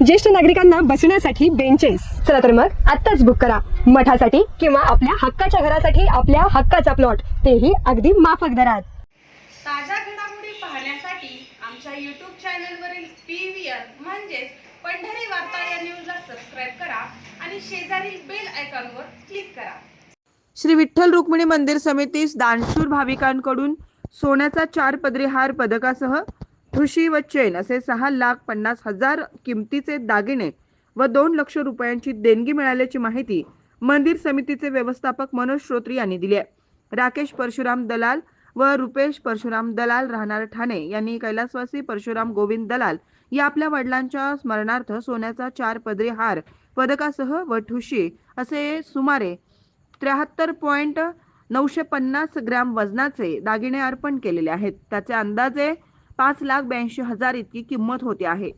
ज्येष्ठ नागरिकांना बसण्यासाठी बेंचेस चला तर मग आत्ताच बुक करा. मठासाठी किंवा आपल्या हक्काच्या घरासाठी आपल्या हक्काचा प्लॉट तेही अगदी माफक दरात. ताज्या घडामोडी पाहण्यासाठी आमच्या यूट्यूब चॅनलवरील पी व्ही आर म्हणजेच पंढरी वार्ता या न्यूजला सबस्क्राईब करा आणि शेजारील बेल आयकॉनवर क्लिक करा. श्री विठ्ठल रुक्मिणी मंदिर समितीस दानशूर भाविकांकडून सोन्याचा चार पदरी हार पदकासह ठुशी व चेन असे सहा लाख पन्नास हजार किमतीचे दागिने व दोन लक्ष रुपयांची देणगी मिळाल्याची माहिती मंदिर समितीचे व्यवस्थापक मनोज श्रोत्री यांनी दिली आहे. राकेश परशुराम दलाल व रुपेश परशुराम दलाल राहणार ठाणे यांनी कैलासवासी परशुराम गोविंद दलाल या आपल्या वडिलांच्या स्मरणार्थ सोन्याचा चार पदरी हार पदकासह व ठुशी असे सुमारे त्र्याहत्तर पॉईंट नऊशे पन्नास ग्रॅम वजनाचे दागिने अर्पण केलेले आहेत. त्याचे अंदाजे पाच लाख ब्याऐंशी हजार इतकी किंमत होते आहे.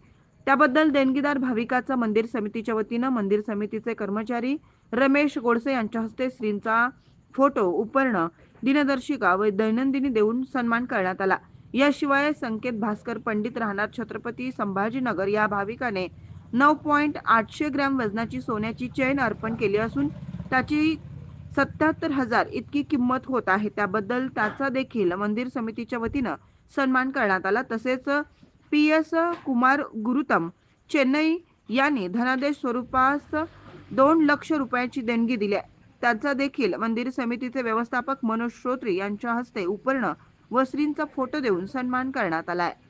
त्याबद्दल देणगीदार भाविकाचा मंदिर समितीच्या वतीनं मंदिर समितीचे कर्मचारी रमेश गोडसे यांच्या हस्ते श्रींचा फोटो उपरणं दिनदर्शिका व दैनंदिनी देऊन सन्मान करण्यात आला. याशिवाय संकेत भास्कर पंडित राहणार छत्रपती संभाजीनगर या भाविकाने नऊ पॉईंट आठशे ग्रॅम वजनाची सोन्याची चैन अर्पण केली असून त्याची सत्याहत्तर हजार इतकी किंमत होत आहे. त्याबद्दल त्याचा देखील मंदिर समितीच्या वतीनं सन्मान करण्यात आला तसेच पी एस कुमार गुरुतम चेन्नई यांनी धनादेश स्वरूपास दोन लक्ष रुपयांची देणगी दिली आहे. त्याचा देखील मंदिर समितीचे व्यवस्थापक मनोज श्रोत्री यांच्या हस्ते उपर्ण व श्रींचा फोटो देऊन सन्मान करण्यात आला आहे